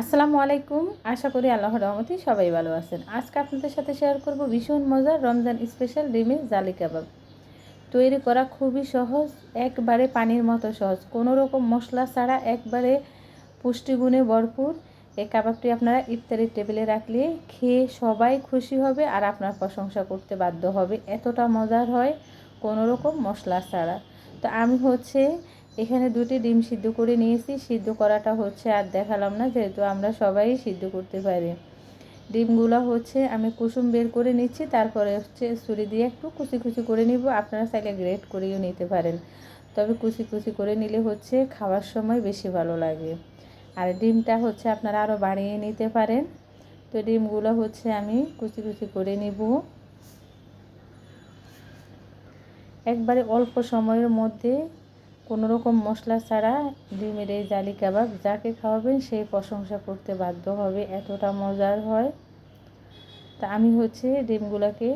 আসসালামু আলাইকুম। আশা করি আল্লাহ রহমতে সবাই ভালো আছেন। আজকে আপনাদের সাথে শেয়ার করব ভীষণ মজার রমজান স্পেশাল ডিমের জালি কাবাব। তৈরি করা খুবই সহজ, একবারে পানির মতো সহজ। কোনো রকম মশলা ছাড়া একবারে পুষ্টিগুণে ভরপুর। এই কাবাবটি আপনারা ইফতারের টেবিলে রাখলে খেয়ে সবাই খুশি হবে আর আপনার প্রশংসা করতে বাধ্য হবে। এতটা মজার হয় কোনো রকম মশলা ছাড়া। তো আমি হচ্ছে এখানে দুটি ডিম সিদ্ধ করে নিয়েছি। সিদ্ধ করাটা হচ্ছে আর দেখালাম না, যেহেতু আমরা সবাই সিদ্ধ করতে পারি। ডিমগুলো হচ্ছে আমি কুসুম বের করে নিচ্ছি, তারপরে হচ্ছে ছুরি দিয়ে একটু কুচি কুচি করে নিব। আপনারা চাইলে গ্রেট করেও নিতে পারেন। তবে কুচি কুচি করে নিলে হচ্ছে খাওয়ার সময় বেশি ভালো লাগে। আর ডিমটা হচ্ছে আপনারা আরও বাড়িয়ে নিতে পারেন। তো ডিমগুলো হচ্ছে আমি কুচি কুচি করে নিব। একবারে অল্প সময়ের মধ্যে কোনো রকম মশলা ছাড়া ডিমের এই জালি কাবাব যাকে খাওয়াবেন সেই প্রশংসা করতে বাধ্য হবে, এতটা মজার হয়। তা আমি হচ্ছে ডিমগুলোকে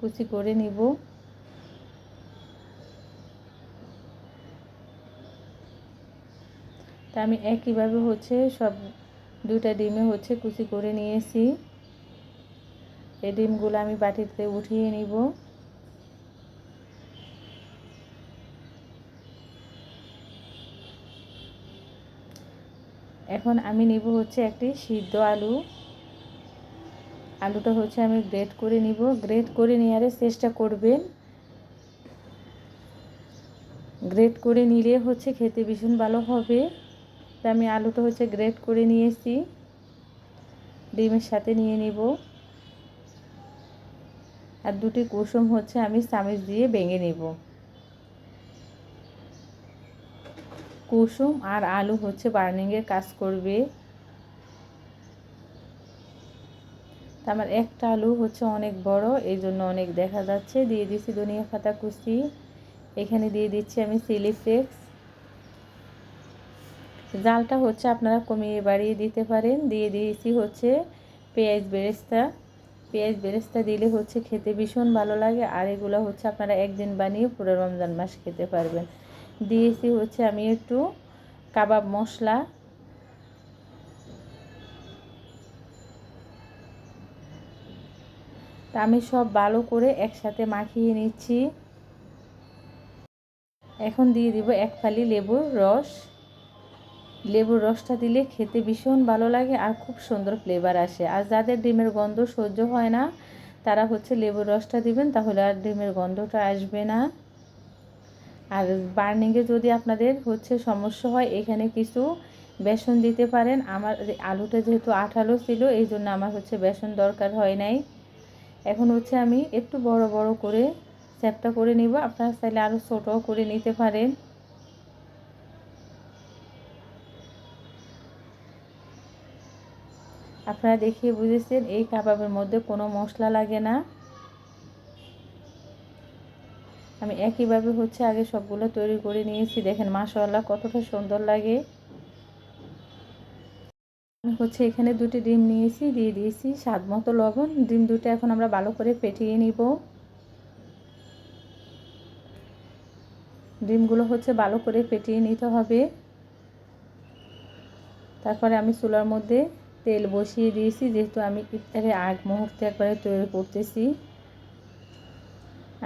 কুচি করে নিব। তা আমি একইভাবে হচ্ছে সব দুটা ডিমে হচ্ছে কুচি করে নিয়েছি। এই ডিমগুলো আমি বাটিতে উঠিয়ে নিব। এখন আমি নিব হচ্ছে একটি সিদ্ধ আলু। আলুটা হচ্ছে আমি গ্রেট করে নিব। গ্রেট করে নেওয়ার চেষ্টা করবেন। গ্রেট করে নিলে হচ্ছে খেতে ভীষণ ভালো হবে। তা আমি আলুটা হচ্ছে গ্রেট করে নিয়েছি। ডিমের সাথে নিয়ে নিব। আর দুটি কুসুম হচ্ছে আমি চামচ দিয়ে ভেঙে নেব। কুসুম আর আলু হচ্ছে বার্নিংয়ের কাজ করবে। আমার একটা আলু হচ্ছে অনেক বড় এই জন্য অনেক দেখা যাচ্ছে। দিয়ে দিচ্ছি ধনিয়া পাতা কুচি। এখানে দিয়ে দিচ্ছি আমি চিলি ফ্লেক্স জালটা হচ্ছে আপনারা কমিয়ে বাড়িয়ে দিতে পারেন। দিয়ে দিয়েছি হচ্ছে পেঁয়াজ বেরেস্তা। পেঁয়াজ বেরেস্তা দিলে হচ্ছে খেতে ভীষণ ভালো লাগে। আর এগুলো হচ্ছে আপনারা একদিন বানিয়ে পুরো রমজান মাস খেতে পারবেন। দিয়েছি হচ্ছে আমি একটু কাবাব মশলা। তা আমি সব ভালো করে একসাথে মাখিয়ে নিচ্ছি। এখন দিয়ে দিব এক ফালি লেবুর রস। লেবুর রসটা দিলে খেতে ভীষণ ভালো লাগে আর খুব সুন্দর ফ্লেভার আসে। আর যাদের ডিমের গন্ধ সহ্য হয় না, তারা হচ্ছে লেবুর রসটা দিবেন, তাহলে আর ডিমের গন্ধটা আসবে না। আর বার্নিংয়ে যদি আপনাদের হচ্ছে সমস্যা হয়, এখানে কিছু বেসন দিতে পারেন। আমার আলুটা যেহেতু আঠালো ছিল, এই জন্য আমার হচ্ছে বেসন দরকার হয় নাই। এখন হচ্ছে আমি একটু বড় বড় করে চ্যাপটা করে নিব। আপনারা চাইলে আরও ছোটও করে নিতে পারেন। আপনারা দেখিয়ে বুঝেছেন, এই কাবাবের মধ্যে কোনো মশলা লাগে না। আমি একইভাবে হচ্ছে আগে সবগুলো তৈরি করে নিয়েছি। দেখেন মাশাআল্লাহ কতটা সুন্দর লাগে। আমি হচ্ছে এখানে দুটি ডিম নিয়েছি, দিয়ে দিয়েছি স্বাদ মতো লবণ। ডিম দুটো এখন আমরা ভালো করে ফেটিয়ে নিব। ডিমগুলো হচ্ছে ভালো করে ফেটিয়ে নিতে হবে। তারপরে আমি চুলার মধ্যে তেল বসিয়ে দিয়েছি, যেহেতু আমি ইফতারের আগ মুহূর্তে একবারে তৈরি করতেছি।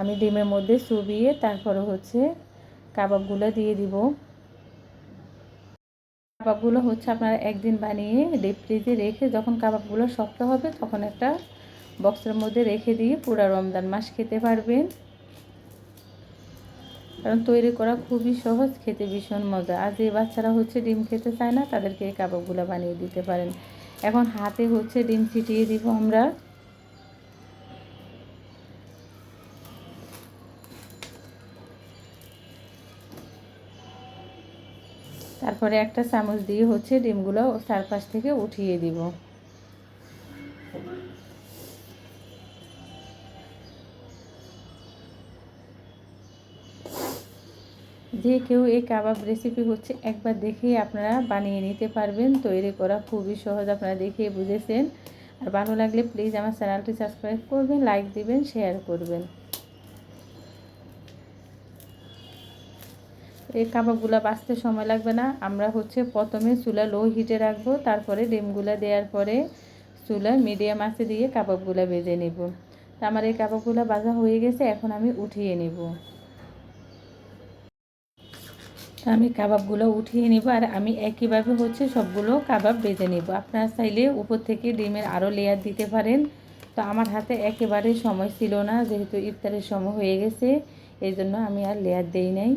আমি ডিমের মধ্যে চুবিয়ে তারপরে হচ্ছে কাবাবগুলো দিয়ে দিব। কাবাবগুলো হচ্ছে আপনারা একদিন বানিয়ে ডিপ ফ্রিজে রেখে যখন কাবাবগুলো শক্ত হবে তখন একটা বক্সের মধ্যে রেখে দিয়ে পুরা রমজান মাস খেতে পারবেন। কারণ তৈরি করা খুবই সহজ, খেতে ভীষণ মজা। আর যে বাচ্চারা হচ্ছে ডিম খেতে চায় না, তাদেরকে এই কাবাবগুলো বানিয়ে দিতে পারেন। এখন হাতে হচ্ছে ডিম ছিটিয়ে দিব আমরা। তারপরে একটা চামচ দিয়ে হচ্ছে ডিমগুলো চারপাশ থেকে উঠিয়ে দিব। যে কেউ এই কাবাব রেসিপি হচ্ছে একবার দেখেই আপনারা বানিয়ে নিতে পারবেন, তৈরি করা খুবই সহজ, আপনারা দেখে বুঝেছেন। আর ভালো লাগলে প্লিজ আমার চ্যানেলটি সাবস্ক্রাইব করবেন লাইক দিবেন শেয়ার করবেন। এই কাবাবগুলো বাঁচতে সময় লাগবে না। আমরা হচ্ছে প্রথমে চুলা লো হিটে রাখব, তারপরে ডিমগুলো দেওয়ার পরে চুলা মিডিয়াম আঁচে দিয়ে কাবাবগুলো ভেজে নেব। আমার এই কাবাবগুলো ভাজা হয়ে গেছে, এখন আমি উঠিয়ে নেব। আমি কাবাবগুলো উঠিয়ে নিব আর আমি একইভাবে হচ্ছে সবগুলো কাবাব ভেজে নেব। আপনারা চাইলে উপর থেকে ডিমের আরও লেয়ার দিতে পারেন। তো আমার হাতে একেবারে সময় ছিল না, যেহেতু ইফতারের সময় হয়ে গেছে। এই জন্য আমি আর লেয়ার দেই নাই।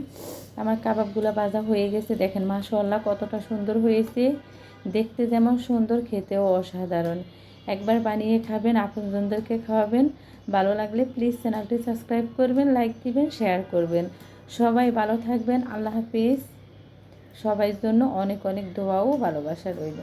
আমার কাবাবগুলো ভাজা হয়ে গেছে। দেখেন মাশাল্লাহ কতটা সুন্দর হয়েছে। দেখতে যেমন সুন্দর, খেতেও অসাধারণ। একবার বানিয়ে খাবেন, আপনজনদেরকে খাওয়াবেন। ভালো লাগলে প্লিজ চ্যানেলটি সাবস্ক্রাইব করবেন লাইক দিবেন শেয়ার করবেন। সবাই ভালো থাকবেন। আল্লাহ হাফিজ। সবাই জন্য অনেক অনেক দোয়াও ভালোবাসা রইল।